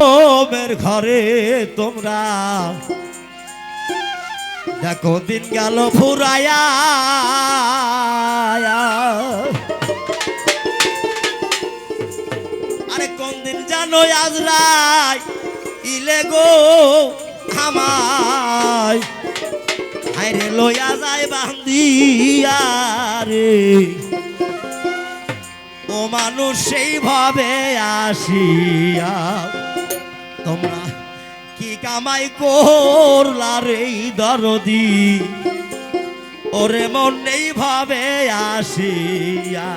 ওমের ঘরে তোমরা। দেখো দিন গেল ফুরায়া আরে কোন দিন জানো আজ রায়? ইলে গো আমায় আরে যায় বান্দিয়া রে। ও মানুষ সেইভাবে আসিয়া তোমরা কি কামাই করলা রে দরদি? ওরে মন নেই ভাবে আসিয়া।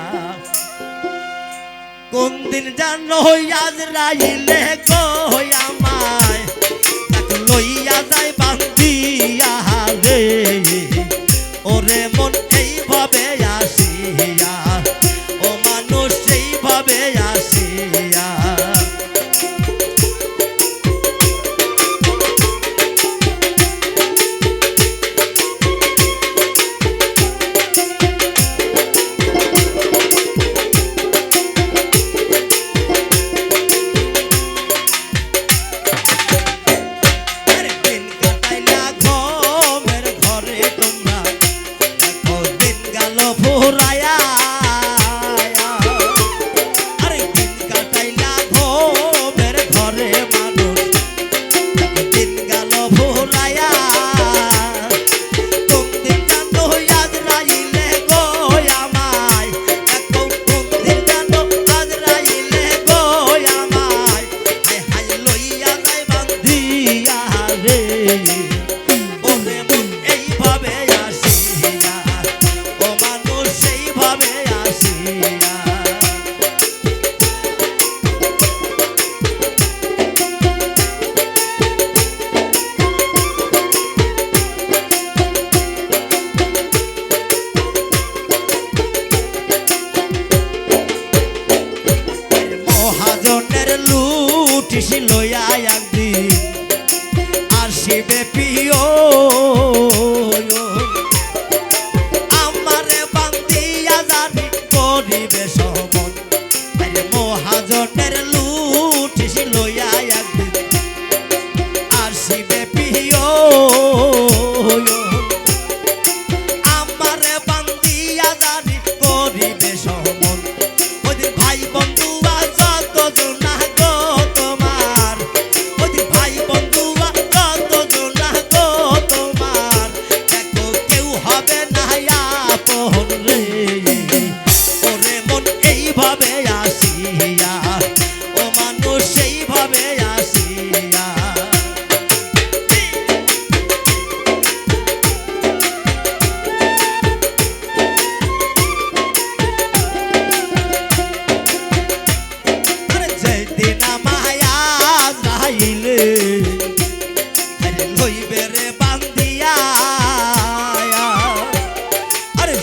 কোন দিন জান হইয়াজ রাইলে কইয়া মায় লইয়া যায় বান্দিয়া রে ওরে মন এইভাবে আসি 鲜 দিতে পিও আমারে বান্দিয়া জানি করিবে সমন মহাজনের লুটিস লই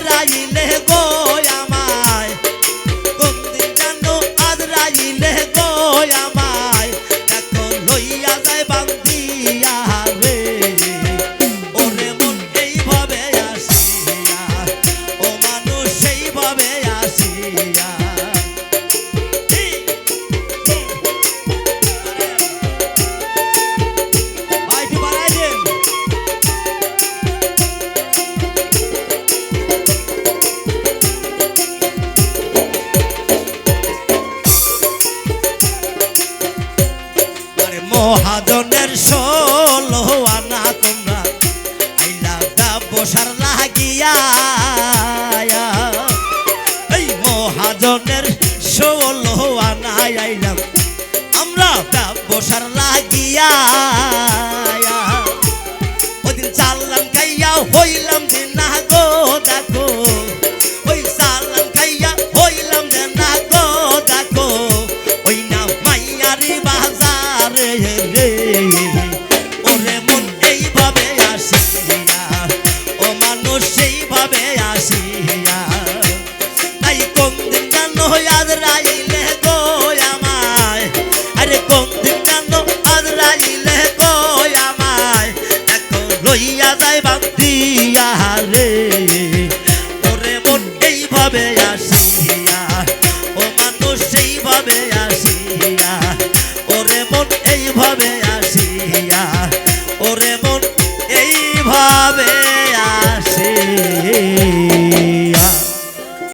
রাইলে গো Yeah. দিয়া তাই কোন দিন কেন আজ রাইলে গো আমায়। আরে কোন দিন কেন আজ রাইলে গো আমায়। এখন লইয়া যাই বান্ধিয়া রে।